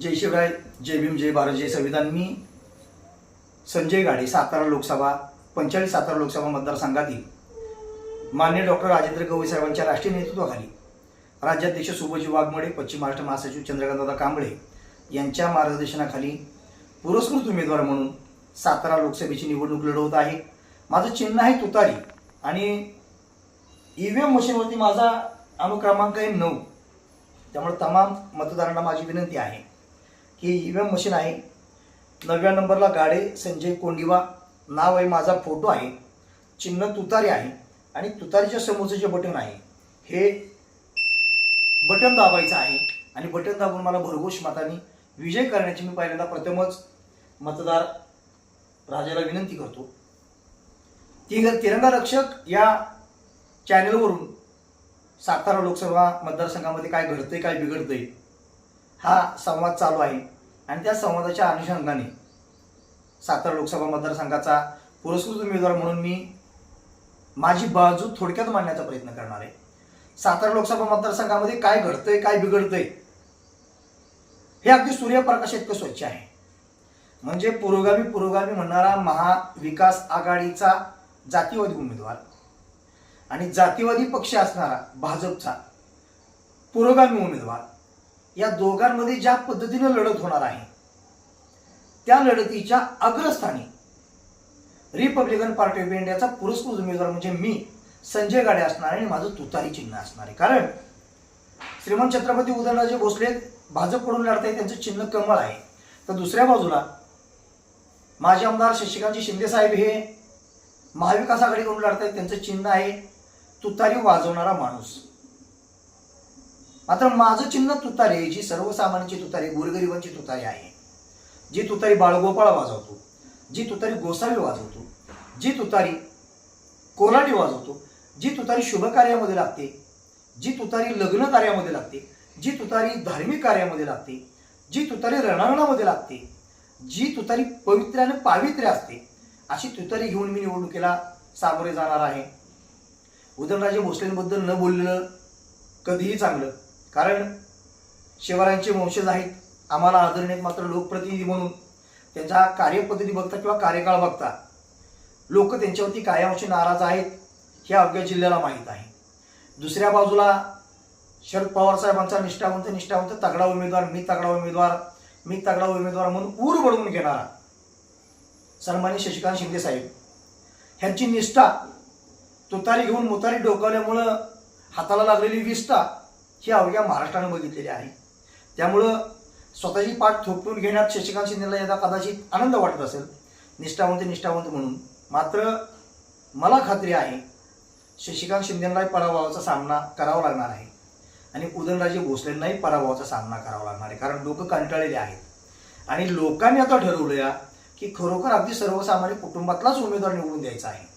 जय शिवराय जय भीम जय भारत जय संविधान. मी संजय गाडे सातारा लोकसभा पंचेचाळीस सातारा लोकसभा मतदारसंघातील मान्य डॉक्टर राजेंद्र गवई साहेबांच्या राष्ट्रीय नेतृत्वाखाली राज्याध्यक्ष सुभजी वाघमोडे पश्चिम महाराष्ट्र महासचिव चंद्रकांतदादा कांबळे यांच्या मार्गदर्शनाखाली पुरस्कृत उमेदवार म्हणून सातारा लोकसभेची निवडणूक लढवत आहे. माझं चिन्ह आहे तुतारी आणि ई व्ही एम मशीनवरती माझा अनुक्रमांक आहे नऊ. त्यामुळे तमाम मतदारांना माझी विनंती आहे. की ईव्हीएम मशीन आहे. नवव्या नंबरला गाडे संजय कोंडिवा नाव आहे माझा फोटो आहे. चिन्ह तुतारी आहे आणि तुतारीच्या समोरचं जे बटन आहे हे बटन दाबायचं आहे आणि बटन दाबून मला भरघोष मताने विजय करण्याची मी पहिल्यांदा प्रथमच मतदार राजाला विनंती करतो. ती तिरंगा रक्षक या चॅनलवरून सातारा लोकसभा मतदारसंघामध्ये काय घडतंय काय बिघडतंय हा संवाद चालू आहे. आणि त्या संवादाच्या अनुषंगाने सातारा लोकसभा मतदारसंघाचा पुरस्कृत उमेदवार म्हणून मी माझी बाजू थोडक्यात मांडण्याचा प्रयत्न करणार आहे. सातारा लोकसभा मतदारसंघामध्ये काय घडतंय काय बिघडतंय हे अगदी सूर्यप्रकाश इतकं स्वच्छ आहे. म्हणजे पुरोगामी पुरोगामी म्हणणारा महाविकास आघाडीचा जातीवादी उमेदवार आणि जातीवादी पक्ष असणारा भाजपचा पुरोगामी उमेदवार या दोघांमध्ये ज्या पद्धतीने लढत होणार आहे त्या लढतीच्या अग्रस्थानी रिपब्लिकन पार्टी ऑफ इंडियाचा पुरस्कृत उमेदवार म्हणजे मी संजय गाडे असणार आहे आणि माझं तुतारी चिन्ह असणार आहे. कारण श्रीमंत छत्रपती उदयनराजे भोसले भाजपकडून लढत आहे त्यांचं चिन्ह कमळ आहे. तर दुसऱ्या बाजूला माजी आमदार शशिकांतजी शिंदे साहेब हे महाविकास आघाडीकडून लढत आहेत त्यांचं चिन्ह आहे तुतारी वाजवणारा माणूस. मात्र माझं चिन्ह तुतारी जी सर्वसामान्यांची तुतारी गोरगरिबांची तुतारी आहे. जी तुतारी बाळगोपाळ वाजवतो जी तुतारी गोसावी वाजवतो जी तुतारी कोराडी वाजवतो जी तुतारी शुभ कार्यामध्ये लागते जी तुतारी लग्न कार्यामध्ये लागते जी तुतारी धार्मिक कार्यामध्ये लागते जी तुतारी रणांगणामध्ये लागते जी तुतारी पवित्र आणि पावित्र्य असते अशी तुतारी घेऊन मी निवडणुकीला सामोरे जाणार आहे. उदयनराजे भोसलेंबद्दल न बोललेलं कधीही चांगलं. कारण शिवरायांचे वंशज आहेत. आम्हाला आदरणीय मात्र लोकप्रतिनिधी म्हणून त्यांच्या कार्यपद्धती बघता किंवा कार्यकाळ बघता लोक त्यांच्यावरती कायमशी नाराज आहेत हे अवघ्या जिल्ह्याला माहीत आहे. दुसऱ्या बाजूला शरद पवार साहेबांचा निष्ठावंत निष्ठावंत तगडा उमेदवार मी तगडा उमेदवार मी तगडा उमेदवार म्हणून ऊर बडवून घेणारा सन्मान्य शशिकांत शिंदे साहेब. ह्यांची निष्ठा तुतारी घेऊन मुतारी डोकावल्यामुळं हाताला लागलेली विष्ठा ही अवघ्या महाराष्ट्रानं बघितलेली आहे. त्यामुळं स्वतःची पाठ थोपटून घेण्यात शशिकांत शिंदेला यदा कदाचित आनंद वाटत असेल निष्ठावंत निष्ठावंत म्हणून. मात्र मला खात्री आहे शशिकांत शिंदेंनाही पराभवाचा सामना करावा लागणार आहे. आणि उदयनराजे भोसलेंनाही पराभवाचा सामना करावा लागणार आहे. कारण लोक कंटाळलेले आहेत. आणि लोकांनी आता ठरवलं या की खरोखर अगदी सर्वसामान्य कुटुंबातलाच उमेदवार निवडून द्यायचा आहे.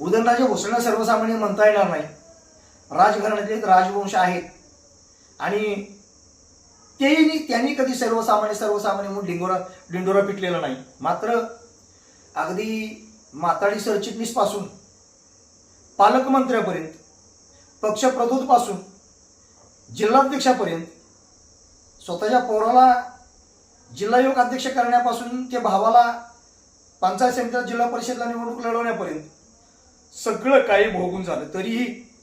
उदयनराजे भोसलेंना सर्वसामान्य म्हणता येणार नाही. राजघराण्यातले राजवंश आहेत. आणि तेही त्यांनी कधी सर्वसामान्य सर्वसामान्य म्हणून डिंगोरा डिंडोरा पिटलेला नाही. मात्र अगदी माताडी सरचिटणीसपासून पालकमंत्र्यापर्यंत पक्षप्रतोदपासून जिल्हाध्यक्षापर्यंत स्वतःच्या पोराला जिल्हायोग अध्यक्ष करण्यापासून ते भावाला पंचायत समितीला जिल्हा परिषदला निवडणूक लढवण्यापर्यंत सगळं काही भोगून झालं. तरीही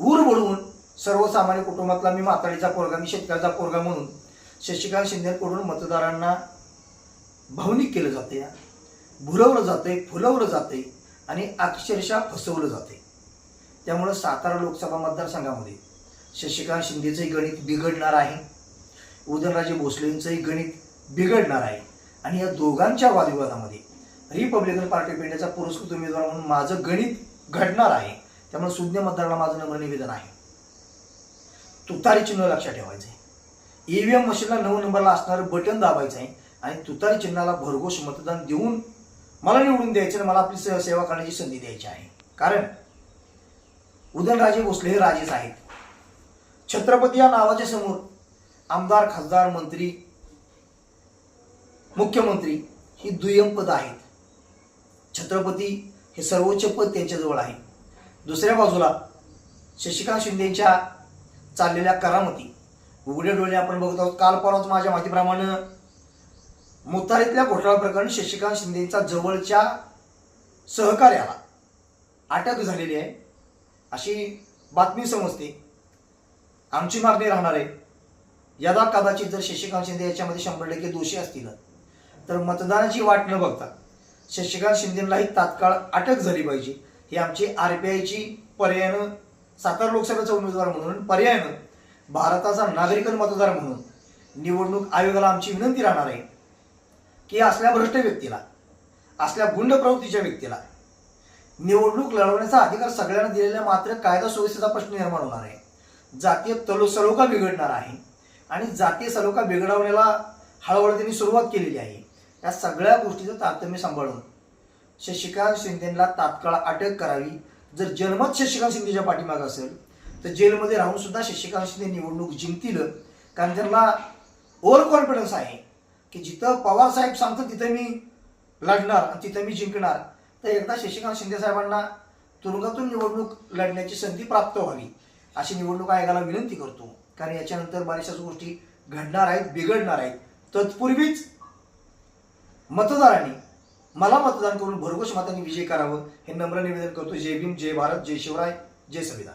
ऊर बोलवून सर्वसामान्य कुटुंबातला मी मातळीचा पोरगा मी शेतकऱ्याचा पोरगा म्हणून शशिकांत शिंदेकडून मतदारांना भावनिक केलं जाते. भुरवलं जाते फुलवलं जाते आणि अक्षरशः फसवलं जाते. त्यामुळं सातारा लोकसभा मतदारसंघामध्ये शशिकांत शिंदेचंही गणित बिघडणार आहे. उदयनराजे भोसलेंचंही गणित बिघडणार आहे. आणि या दोघांच्या वादविवादामध्ये रिपब्लिकन पार्टी पेंड्याचा पुरस्कृत उमेदवार म्हणून माझं गणित घडणार आहे. त्यामुळे सुज्ञ मतदाराला माझं नम्र निवेदन आहे. तुतारी चिन्ह लक्षात ठेवायचं आहे ईव्हीएम मशीनला नऊ नंबरला असणारं बटन दाबायचं आहे आणि तुतारी चिन्हाला भरघोष मतदान देऊन मला निवडून द्यायचं आणि मला आपली सेवा करण्याची संधी द्यायची आहे. कारण उदयनराजे भोसले हे राजेच आहेत. छत्रपती या नावाच्या समोर आमदार खासदार मंत्री मुख्यमंत्री ही दुय्यम पद आहेत. छत्रपती हे सर्वोच्च पद त्यांच्याजवळ आहे दुसऱ्या बाजूला शशिकांत शिंदेच्या चाललेल्या करामती. उघडे डोळे आपण बघत आहोत काल परवाच माझ्या माहितीप्रमाणे. मुतारीतल्या घोटाळा प्रकरणी शशिकांत शिंदेचा जवळच्या सहकार्याला अटक झालेली आहे. अशी बातमी समजते. आमची मागणी राहणार आहे. यदा कदाचित जर शशिकांत शिंदे याच्यामध्ये शंभर टक्के दोषी असतील तर मतदानाची वाट न बघता शशिकांत शिंदेलाही तात्काळ अटक झाली पाहिजे. हे आमची आर पी आयची पर्यायानं सातारा लोकसभेचा उमेदवार म्हणून पर्यायानं भारताचा नागरिक मतदार म्हणून निवडणूक आयोगाला आमची विनंती राहणार आहे की असल्या भ्रष्ट व्यक्तीला असल्या गुंड प्रवृत्तीच्या व्यक्तीला निवडणूक लढवण्याचा अधिकार सगळ्यांना दिलेला मात्र कायदा सुव्यवस्थेचा प्रश्न निर्माण होणार आहे. जातीय तलो सलोखा बिघडणार आहे आणि जातीय सलोखा बिघडवण्याला हळूहळू त्यांनी सुरुवात केलेली आहे. त्या सगळ्या गोष्टीचं तारतम्य सांभाळून शशिकांत शिंदेला तात्काळ अटक करावी. जर जन्मत शशिकांत शिंदेच्या पाठीमागं असेल तर जेलमध्ये राहून सुद्धा शशिकांत शिंदे निवडणूक जिंकतील. कारण त्यांना ओव्हर कॉन्फिडन्स आहे की जिथं पवार साहेब सांगतात तिथं मी लढणार आणि तिथं मी जिंकणार. तर एकदा शशिकांत शिंदे साहेबांना तुरुंगातून निवडणूक लढण्याची संधी प्राप्त व्हावी अशी निवडणूक आयोगाला विनंती करतो. कारण याच्यानंतर बऱ्याचशाच गोष्टी घडणार आहेत बिघडणार आहेत. तत्पूर्वीच मतदारांनी मला मतदान करून भरघोष मतांनी विजय करावं हे नम्र निवेदन करतो. जय भीम जय भारत जय शिवराय जय संविधान.